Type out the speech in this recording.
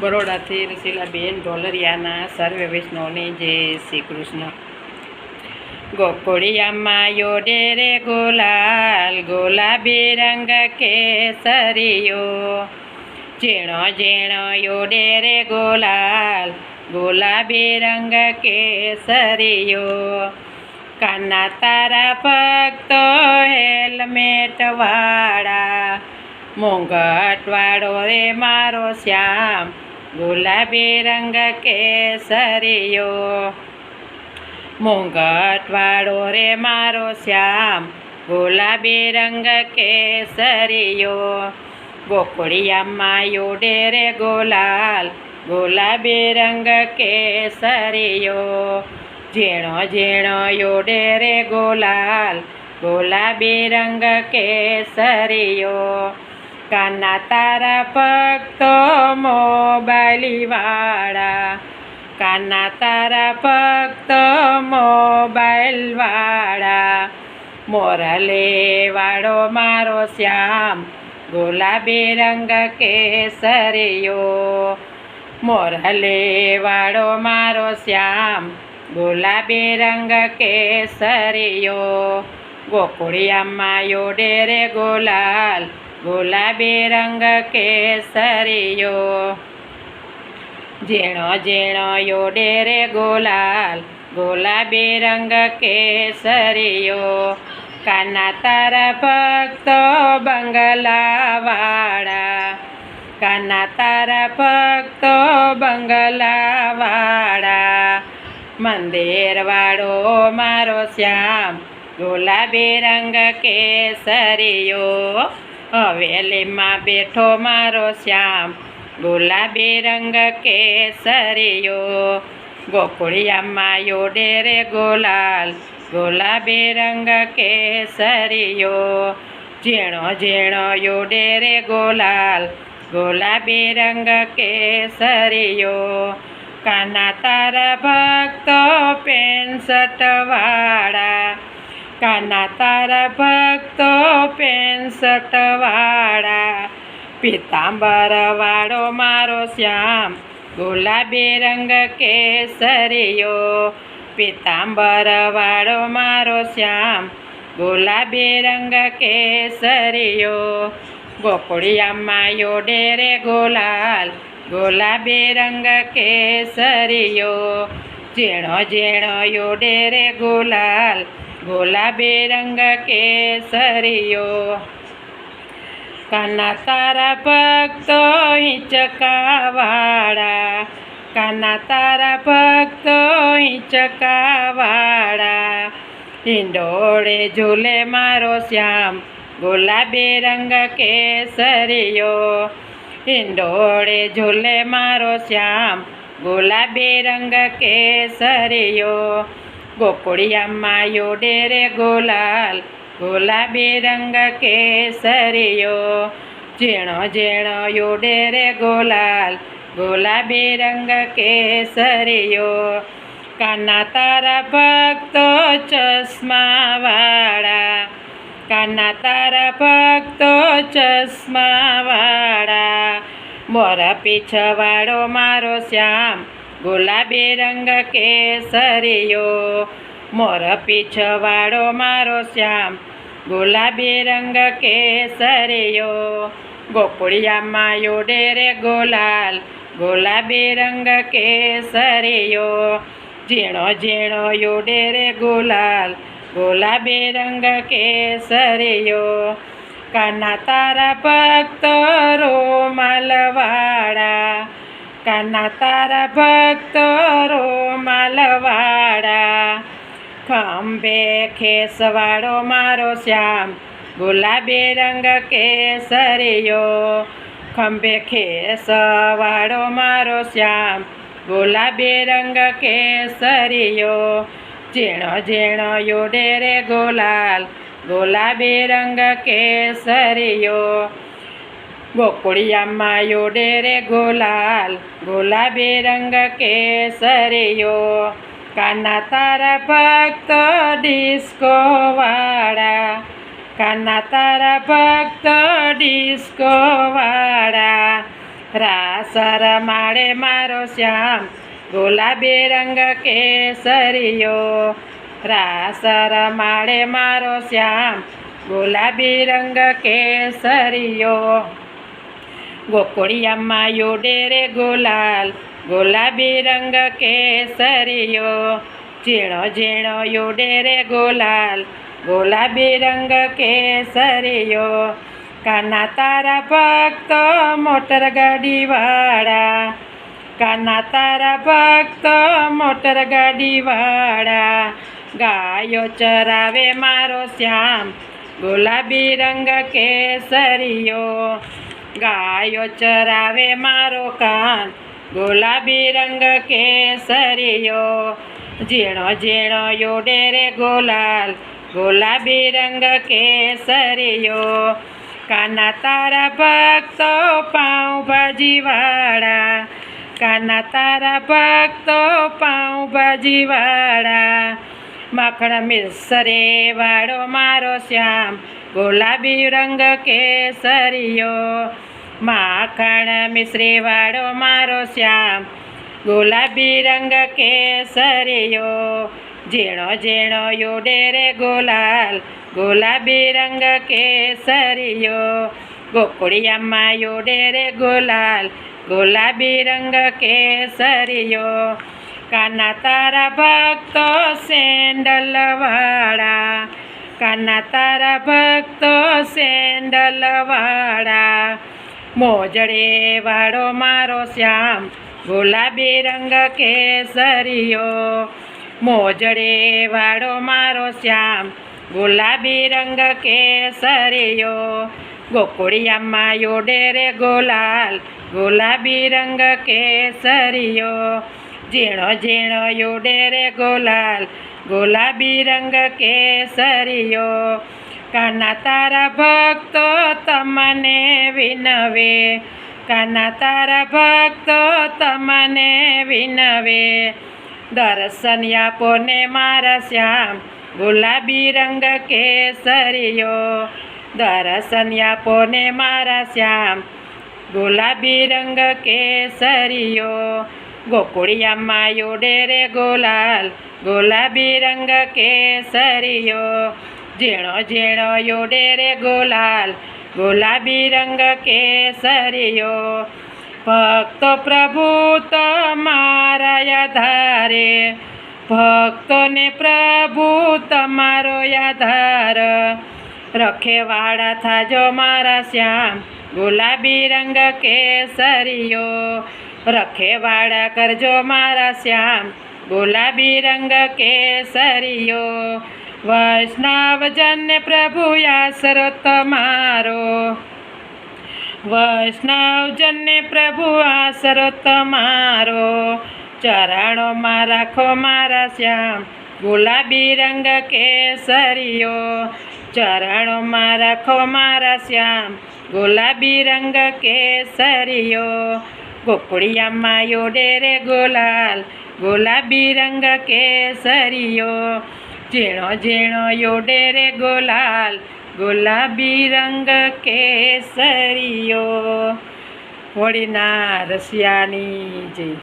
બરોડાથી રસીલાબેન ઢોલરિયાના સર્વ વૈષ્ણવની જય શ્રી કૃષ્ણ. ગોકુળિયામાં યોડે રે ગોલાલ, ગોલાબી રંગ કેસરિયો. ઝીણો ઝીણો યોડે રે ગોલાલ, ગુલાબી રંગ કેસરિયો. કાના તારા ભક્તો હેલમેટવાળા વાળા મોંઘટ વાળો રે મારો શ્યામ. ગુલાબી રંગ કેસરીયો મોંઘટ વાળો રે મારો શ્યામ, ગુલાબી રંગ કેસરીયો ગોકળિયામાં યોડે રે ગોલાલ, ગુલાબી રંગ કેસરીયો ઝીણો ઝીણો યોડે રે ગોલાલ, ગુલાબી રંગ કેસરિયો કાના તારા ભક્તો મોબાઈલવાળા. કાના તારા ભક્તો મોબાઈલવાળા. મોરલે વાળો મારો શ્યામ, ગુલાબી રંગ કેસરિયો. મોરલે વાળો મારો શ્યામ, ગુલાબી રંગ કેસરિયો. ગોકુળિયામાં યોડે રે ગોલાલ ગુલાબી રંગ કેસરીયો ઝીણો ઝીણો યોડે રે ગોલાલ, ગુલાબી રંગ કેસરીયો કાના તારા ભક્તો બંગલાવાળા કાના તારા ભક્તો બંગલાવાળા. મંદિરવાળો મારો શ્યામ, ગુલાબી રંગ કેસરિયો હવેલીમાં બેઠો મારો શ્યામ, ગુલાબી રંગ કેસરિયો ગોકુળિયામાં યોડે રે ગોલાલ, ગુલાબી રંગ કેસરિયો ઝીણો ઝીણો યોડે રે ગોલાલ, ગુલાબી રંગ કેસરિયો કાના તારા ભક્તો પેન્સઠ વાળા કાના તારા ભક્તો પેન્સઠ વાળા પિતાંબર વાળો મારો શ્યામ, ગુલાબી રંગ કેસરિયો પિતાંબર વાળો મારો શ્યામ, ગુલાબી રંગ કેસરિયો ગોકુળિયામાં યોડે રે ગોલાલ, ગુલાબી રંગ કેસરિયો, ઝીણો ઝીણો યોડે રે ગોલાલ ગુલાબી રંગ કેસરિયો કાના તારા ભક્તો હિંચકાવાળા. કાના તારા ભક્તો હિંચકાવાળા. હિંડોળે ઝૂલે મારો શ્યામ ગુલાબી રંગ કેસરિયો હિંડોળે ઝૂલે મારો શ્યામ ગુલાબી રંગ કેસરિયો ગોકુળિયામાં યોડે રે ગોલાલ ગુલાબી રંગ કેસરિયો ઝીણો ઝીણો યોડે રે ગોલાલ ગુલાબી રંગ કેસરિયો કાના તારા ભક્તો ચશ્માવાળા કાના તારા ભક્તો ચશ્માવાળા મોર પીછવાળો મારો શ્યામ ગુલાબી રંગ કેસરીયો, મોર પીછવાળો મારો શ્યામ. ગુલાબી રંગ કેસરીયો ગોકુળિયામાં યોડે રે ગોલાલ. ગુલાબી રંગ કેસરીયો, ઝીણો ઝીણો યોડે રે ગોલાલ. ગુલાબી રંગ કેસરીયો, કાના તારા ભક્તો રોમાલવાળા કાના તારા ભક્તો રોમાલવાળા ખંભે ખેસવાળો મારો શ્યામ, ગુલાબી રંગ કેસરિયો. ખંભે ખેસવાળો મારો શ્યામ, ગુલાબી રંગ કેસરિયો. ઝીણો ઝીણો યોડે રે ગોલાલ, ગુલાબી રંગ કેસરિયો. ગોકુળિયામાં યોડે રે ગોલાલ, ગુલાબી રંગ કેસરિયો કાના તારા ભક્ત ડિસ્કો વાળા. કાના તારા ભક્ત ડિસ્કો વાળા. રાસર માળે મારો શ્યામ, ગુલાબી રંગ કેસરિયો રાસર માળે મારો શ્યામ, ગુલાબી રંગ કેસરીયો ગોકુળિયામાં યોડે રે ગુલાલ, ગુલાબી રંગ કેસરિયો ઝીણો ઝીણો યોડે રે ગુલાલ, ગુલાબી રંગ કેસરિયો કાના તારા ભક્તો મોટર ગાડીવાળા. કાના તારા ભક્તો મોટર ગાડીવાળા. ગાયો ચરાવે મારો શ્યામ, ગુલાબી રંગ કેસરીયો ગાયો ચરાવે મારો કાન, ગુલાબી રંગ કેસરીયો. ઝીણો ઝીણો યોડે રે ગોલાલ, ગુલાબી રંગ કેસરીયો. કાના તારા ભક્તો પાઉંભાજીવાળા કાના તારા ભક્તો પાઉંભાજીવાળા માખણ મિસરે વાળો મારો શ્યામ, ગુલાબી રંગ કેસરીયો. માખણ મિશ્રી વાળો મારો શ્યામ. ગુલાબી રંગ કેસરીયો. ઝીણો ઝીણો યોડે રે ગુલાલ. ગુલાબી રંગ કેસરીયો. ગોકુળિયામાં યોડે રે ગુલાલ. ગુલાબી રંગ કેસરીયો. કાના તારા ભક્તો સેન્ડલવાળા કાના તારા ભક્તો સેન્ડલવાળા મોજડે વાળો મારો શ્યામ, ગુલાબી રંગ કેસરીયો. મોજડે વાળો મારો શ્યામ, ગુલાબી રંગ કેસરીયો. ગોકુળિયામાં યોડે રે ગોલાલ, ગુલાબી રંગ કેસરીયો. ઝીણો ઝીણો યોડે રે ગોલાલ, ગુલાબી રંગ કેસરીયો. કાના તારા ભક્તો તમને વિનવે. કાના તારા ભક્તો તમને વિનવે. દર્શન આપો ને મારા શ્યામ, ગુલાબી રંગ કેસરીયો દર્શન આપો ને મારા શ્યામ, ગુલાબી રંગ કેસરીયો ગોકુળિયામાં યોડે રે ગોલાલ, ગુલાબી રંગ કેસરીયો ઝીણો ઝીણો યોડે રે ગુલાલ, ગુલાબી રંગ કેસરીયો ભક્તો પ્રભુ તમારા આધારે, ભક્તોને પ્રભુ તમારો આધાર. રખેવાળા થાજો મારા શ્યામ, ગુલાબી રંગ કેસરીયો રખેવાળા કરજો મારા શ્યામ, ગુલાબી રંગ કેસરીયો વૈષ્ણવજનને પ્રભુ આશરો તમારો વૈષ્ણવજનને પ્રભુ આશરો તમારો ચરણોમાં રાખો મારા શ્યામ, ગુલાબી રંગ કેસરીયો ચરણોમાં રાખો મારા શ્યામ, ગુલાબી રંગ કેસરીઓ. ગોકળિયામાં યોડે રે ગોલાલ, ગુલાબી રંગ કેસરીયો ઝીણો ઝીણો યોડે રે ગોલાલ ગુલાબી રંગ કેસરીયો. હોળીના રસિયાની જય.